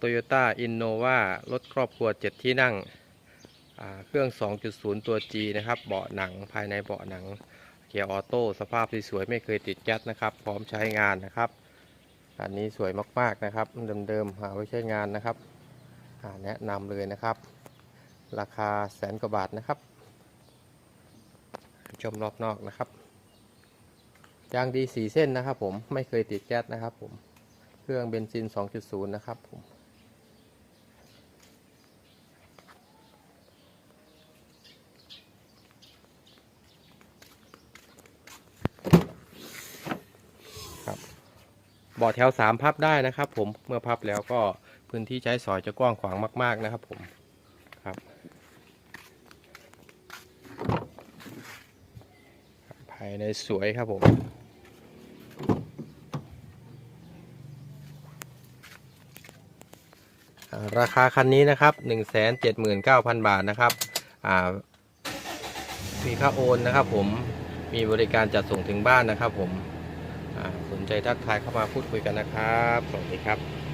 Toyota Innova รถครอบครัว 7 ที่นั่ง เครื่อง 2.0 ตัว G นะครับ เบาะหนังภายในเบาะหนัง เกียร์ออโต้สภาพสวยไม่เคยติดแก๊สนะครับ พร้อมใช้งานนะครับ อันนี้สวยมากๆนะครับ เดิมๆหาไว้ใช้งานนะครับแนะนำเลยนะครับ ราคาแสนกว่าบาทนะครับ ชมรอบนอกนะครับยางดีสีเส้นนะครับผมไม่เคยติดแก๊สนะครับผม เครื่องเบนซิน 2.0 นะครับผม ครับเบาะแถว3พับได้นะครับผมเมื่อพับแล้วก็พื้นที่ใช้สอยจะกว้างขวางมาก ๆนะครับผมครับภายในสวยครับผมราคาคันนี้นะครับ 179,000 บาทนะครับอ่ามีค่าโอนนะครับผม มีบริการจัดส่งถึงบ้านนะครับผม สนใจทักทายเข้ามาพูดคุยกันนะครับ สวัสดีครับ